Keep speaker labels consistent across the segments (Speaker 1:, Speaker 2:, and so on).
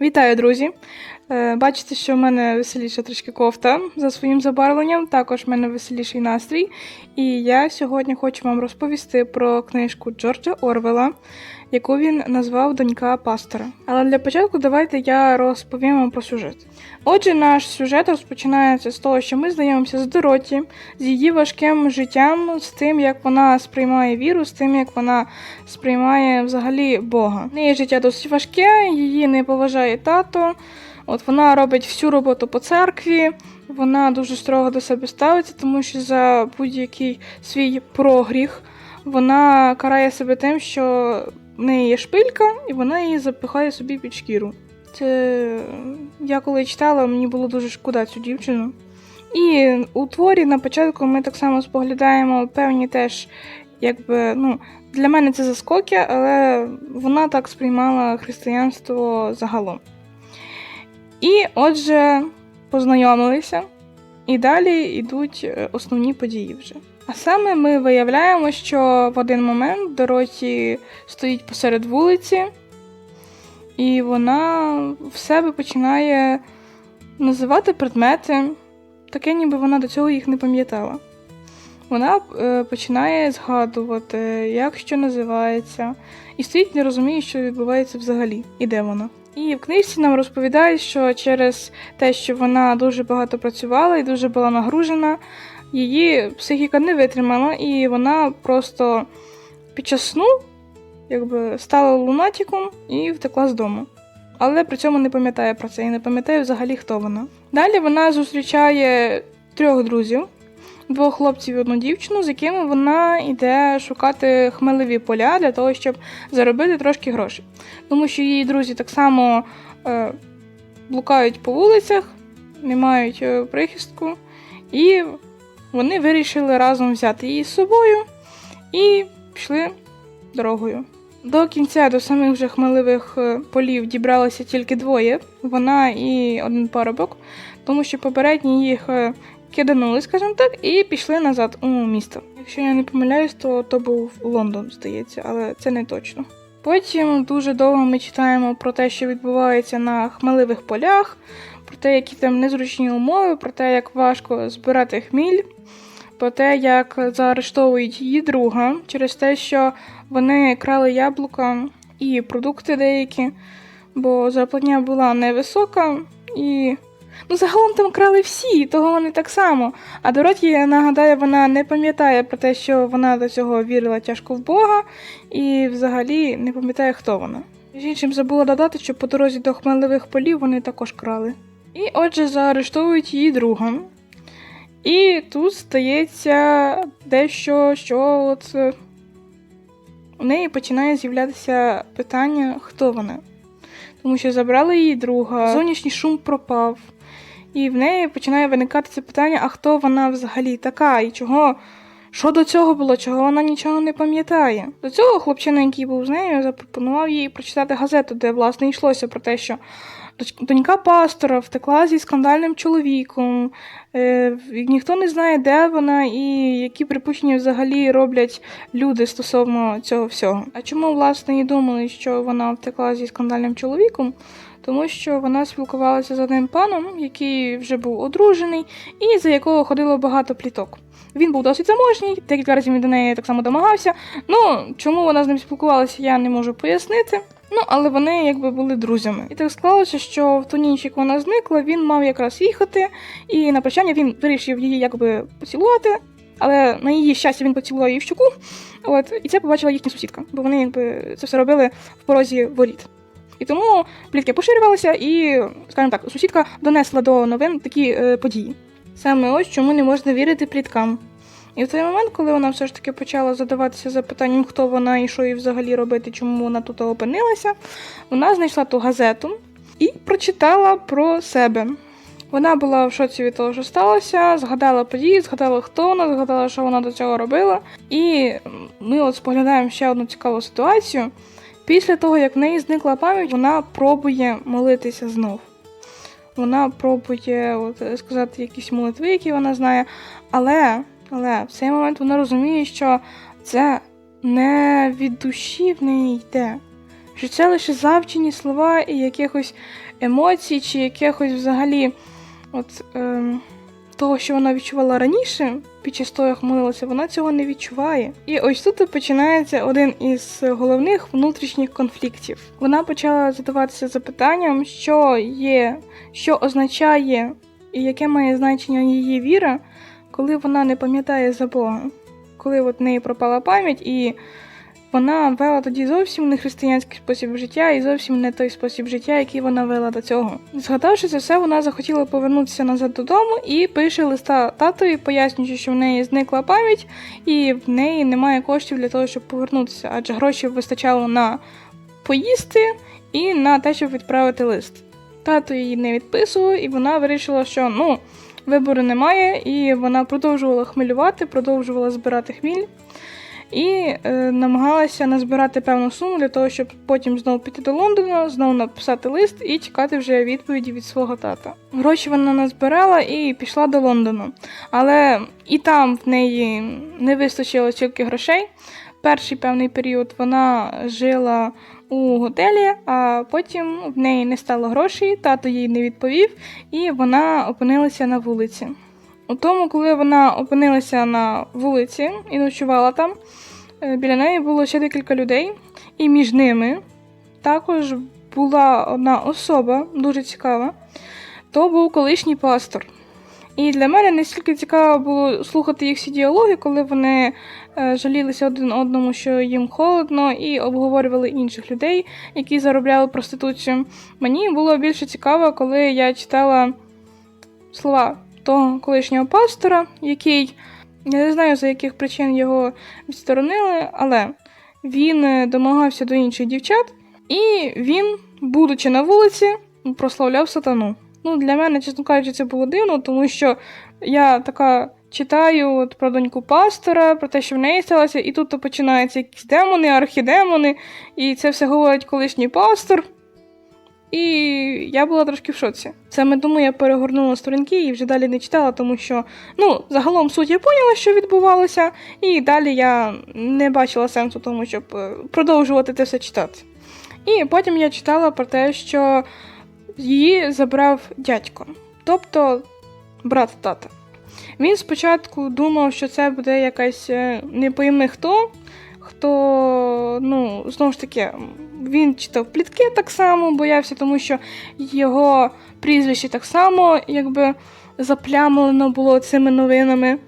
Speaker 1: Вітаю, друзі! Е, Бачите, що в мене веселіша трішки кофта за своїм забарвленням, також в мене веселіший настрій. І я сьогодні хочу вам розповісти про книжку Джорджа Орвела, яку він назвав Донька пастора. Але для початку давайте я розповім вам про сюжет. Отже, наш сюжет розпочинається з того, що ми знайомимося з Дороті, з її важким життям, з тим, як вона сприймає віру, з тим, як вона сприймає взагалі Бога. Неї життя досить важке, її не поважає тато. От вона робить всю роботу по церкві, вона дуже строго до себе ставиться, тому що за будь-який свій прогріх вона карає себе тим, що в неї є шпилька, і вона її запихає собі під шкіру. Це я коли читала, мені було дуже шкода цю дівчину. І у творі на початку ми так само споглядаємо певні теж, якби, ну, для мене це заскоки, але вона так сприймала християнство загалом. І отже, познайомилися, і далі йдуть е, основні події вже. А саме ми виявляємо, що в один момент Дороті стоїть посеред вулиці, і вона в себе починає називати предмети, таке, ніби вона до цього їх не пам'ятала. Вона е, починає згадувати, як що називається, і стоїть не розуміє, що відбувається взагалі, і де вона. І в книжці нам розповідають, що через те, що вона дуже багато працювала і дуже була нагружена, її психіка не витримала, і вона просто під час сну якби, стала лунатиком і втекла з дому. Але при цьому не пам'ятає про це і не пам'ятає взагалі, хто вона. Далі вона зустрічає трьох друзів, двох хлопців і одну дівчину, з якими вона йде шукати хмелеві поля для того, щоб заробити трошки грошей. Тому що її друзі так само е, блукають по вулицях, не мають е, прихистку, і вони вирішили разом взяти її з собою і пішли дорогою. До кінця, до самих вже хмеливих е, полів дібралося тільки двоє, вона і один парубок, тому що попередні їх е, киданули, скажімо так, і пішли назад у місто. Якщо я не помиляюсь, то то був Лондон, здається, але це не точно. Потім дуже довго ми читаємо про те, що відбувається на хмеливих полях, про те, які там незручні умови, про те, як важко збирати хміль, про те, як заарештовують її друга через те, що вони крали яблука і продукти деякі, бо зарплатня була невисока і. Ну, загалом там крали всі, того вони так само. А Дороті, я нагадаю, вона не пам'ятає про те, що вона до цього вірила тяжко в Бога, і взагалі не пам'ятає, хто вона. Між іншим забула додати, що по дорозі до хмеливих полів вони також крали. І отже, заарештовують її друга. І тут стається дещо, що от е, у неї починає з'являтися питання, хто вона. Тому що забрали її друга, зовнішній шум пропав. І в неї починає виникати це питання, а хто вона взагалі така, і чого, що до цього було, чого вона нічого не пам'ятає. До цього хлопчина, який був з нею, запропонував їй прочитати газету, де власне йшлося про те, що донька пастора втекла зі скандальним чоловіком, е, ніхто не знає, де вона і які припущення взагалі роблять люди стосовно цього всього. А чому, власне, і думали, що вона втекла зі скандальним чоловіком? Тому що вона спілкувалася з одним паном, який вже був одружений, і за якого ходило багато пліток. Він був досить заможній, декілька разів до неї так само домагався. Ну, чому вона з ним спілкувалася, я не можу пояснити. Ну, але вони якби були друзями. І так склалося, що в ту ніч, як вона зникла, він мав якраз їхати, і на прощання він вирішив її якби поцілувати. Але на її щастя він поцілував її в щуку. От, і це побачила їхня сусідка, бо вони якби це все робили в порозі воріт. І тому плітки поширювалися, і, скажімо так, сусідка донесла до новин такі е, події. Саме ось чому не можна вірити пліткам. І в той момент, коли вона все ж таки почала задаватися запитанням, хто вона і що їй взагалі робити, чому вона тут опинилася, вона знайшла ту газету і прочитала про себе. Вона була в шоці від того, що сталося, згадала події, згадала, хто вона, згадала, що вона до цього робила. І ми от споглядаємо ще одну цікаву ситуацію. Після того, як в неї зникла пам'ять, вона пробує молитися знов. Вона пробує от, сказати якісь молитви, які вона знає, але, але в цей момент вона розуміє, що це не від душі в неї йде, що це лише завчені слова і якихось емоцій, чи якихось взагалі от, ем, того, що вона відчувала раніше, під час того, як молилася, вона цього не відчуває. І ось тут починається один із головних внутрішніх конфліктів. Вона почала задаватися запитанням, що є, що означає і яке має значення її віра, коли вона не пам'ятає за Бога, коли от в неї пропала пам'ять і. Вона вела тоді зовсім не християнський спосіб життя і зовсім не той спосіб життя, який вона вела до цього. Згадавши це все, вона захотіла повернутися назад додому і пише листа татові, пояснюючи, що в неї зникла пам'ять і в неї немає коштів для того, щоб повернутися, адже грошей вистачало на поїсти і на те, щоб відправити лист. Тато її не відписував, і вона вирішила, що ну вибору немає, і вона продовжувала хмелювати, продовжувала збирати хміль і е, намагалася назбирати певну суму для того, щоб потім знову піти до Лондона, знову написати лист і чекати вже відповіді від свого тата. Гроші вона назбирала і пішла до Лондону. Але і там в неї не вистачило стільки грошей. Перший певний період вона жила у готелі, а потім в неї не стало грошей, тато їй не відповів, і вона опинилася на вулиці. У тому, коли вона опинилася на вулиці і ночувала там, е, біля неї було ще декілька людей, і між ними також була одна особа, дуже цікава. То був колишній пастор. І для мене настільки цікаво було слухати їх всі діалоги, коли вони е, жалілися один одному, що їм холодно, і обговорювали інших людей, які заробляли проституцію. Мені було більше цікаво, коли я читала слова того колишнього пастора, який я не знаю за яких причин його відсторонили, але він е, домагався до інших дівчат, і він, будучи на вулиці, прославляв сатану. Ну, для мене, чесно кажучи, це було дивно, тому що я така читаю от про доньку пастора, про те, що в неї сталося, і тут то починаються якісь демони, архідемони, і це все говорить колишній пастор. І я була трошки в шоці. Саме тому я перегорнула сторінки і вже далі не читала, тому що ну, загалом суть я поняла, що відбувалося, і далі я не бачила сенсу тому, щоб е, продовжувати це все читати. І потім я читала про те, що її забрав дядько, тобто брат тата. Він спочатку думав, що це буде якась е, не пойми хто, хто, ну, знову ж таки, він читав плітки так само, боявся, тому що його прізвище так само якби заплямлено було цими новинами.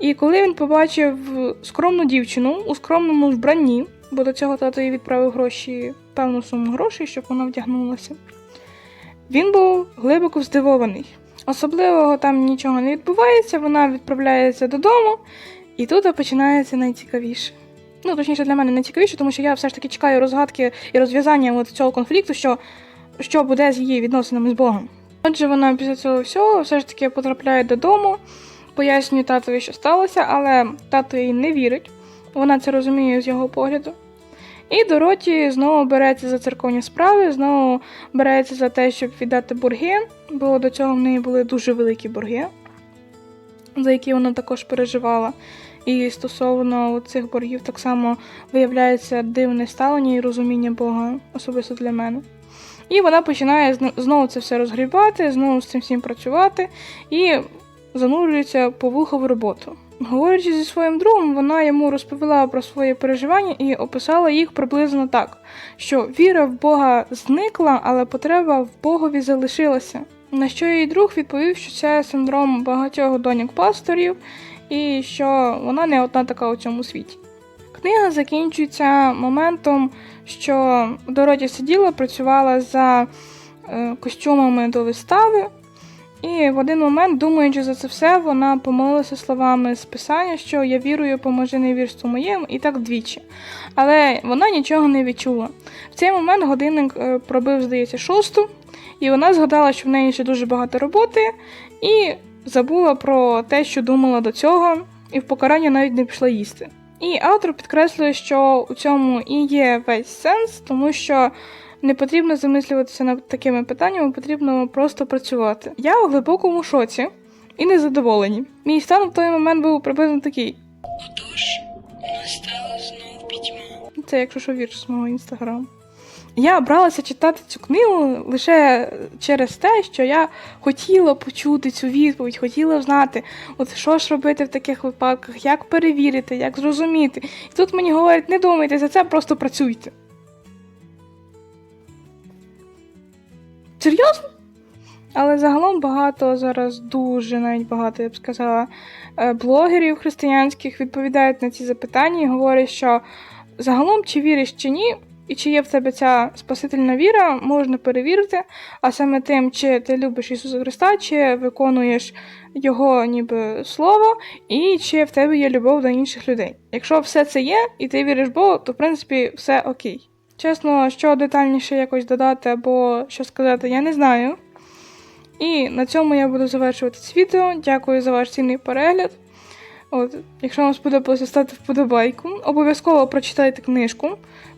Speaker 1: І коли він побачив скромну дівчину у скромному вбранні, бо до цього тато їй відправив гроші, певну суму грошей, щоб вона вдягнулася, він був глибоко здивований. Особливого там нічого не відбувається, вона відправляється додому, і тут починається найцікавіше. Ну, точніше, для мене найцікавіше, тому що я все ж таки чекаю розгадки і розв'язання от цього конфлікту, що, що буде з її відносинами з Богом. Отже, вона після цього всього все ж таки потрапляє додому, пояснює татові, що сталося, але тато їй не вірить. Вона це розуміє з його погляду. І Дороті знову береться за церковні справи, знову береться за те, щоб віддати борги, бо до цього в неї були дуже великі борги, за які вона також переживала. І стосовно цих боргів так само виявляється дивне ставлення і розуміння Бога, особисто для мене. І вона починає знову це все розгрібати, знову з цим всім працювати і занурюється по вухо в роботу. Говорячи зі своїм другом, вона йому розповіла про свої переживання і описала їх приблизно так: що віра в Бога зникла, але потреба в Богові залишилася. На що її друг відповів, що це синдром багатьох доньок пасторів, і що вона не одна така у цьому світі. Книга закінчується моментом, що Дороті сиділа, працювала за е, костюмами до вистави, і в один момент, думаючи за це все, вона помолилася словами з писання, що я вірую, поможи невірству моєму, і так двічі. Але вона нічого не відчула. В цей момент годинник е, пробив, здається, шосту, і вона згадала, що в неї ще дуже багато роботи, і забула про те, що думала до цього, і в покарання навіть не пішла їсти. І автор підкреслює, що у цьому і є весь сенс, тому що не потрібно замислюватися над такими питаннями, потрібно просто працювати. Я у глибокому шоці і незадоволені. Мій стан в той момент був приблизно такий.
Speaker 2: Отож, настала знов пітьма.
Speaker 1: Це якщо що вірш з мого інстаграму. Я бралася читати цю книгу лише через те, що я хотіла почути цю відповідь, хотіла знати, от що ж робити в таких випадках, як перевірити, як зрозуміти. І тут мені говорять, не думайте за це, просто працюйте. Серйозно? Але загалом багато зараз дуже навіть багато, я б сказала, е, блогерів християнських відповідають на ці запитання і говорять, що загалом чи віриш чи ні, і чи є в тебе ця спасительна віра, можна перевірити, а саме тим, чи ти любиш Ісуса Христа, чи виконуєш Його ніби слово, і чи в тебе є любов до інших людей. Якщо все це є, і ти віриш Богу, то в принципі все окей. Чесно, що детальніше якось додати або що сказати, я не знаю. І на цьому я буду завершувати це відео. Дякую за ваш цінний перегляд. От, якщо вам сподобалося, ставте вподобайку. Обов'язково прочитайте книжку,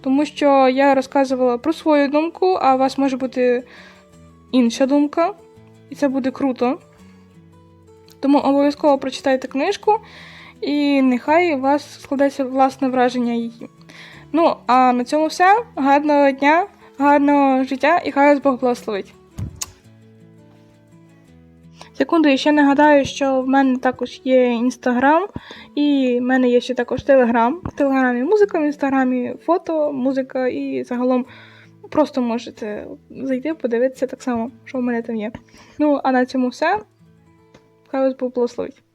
Speaker 1: тому що я розказувала про свою думку, а у вас може бути інша думка, і це буде круто. Тому обов'язково прочитайте книжку, і нехай у вас складеться власне враження її. Ну, а на цьому все. Гарного дня, гарного життя і хай вас Бог благословить. Секунду, і ще нагадаю, що в мене також є інстаграм, і в мене є ще також телеграм. В телеграмі музика, в інстаграмі фото, музика, і загалом просто можете зайти, подивитися так само, що в мене там є. Ну, а на цьому все. Хай вас Бог благословить.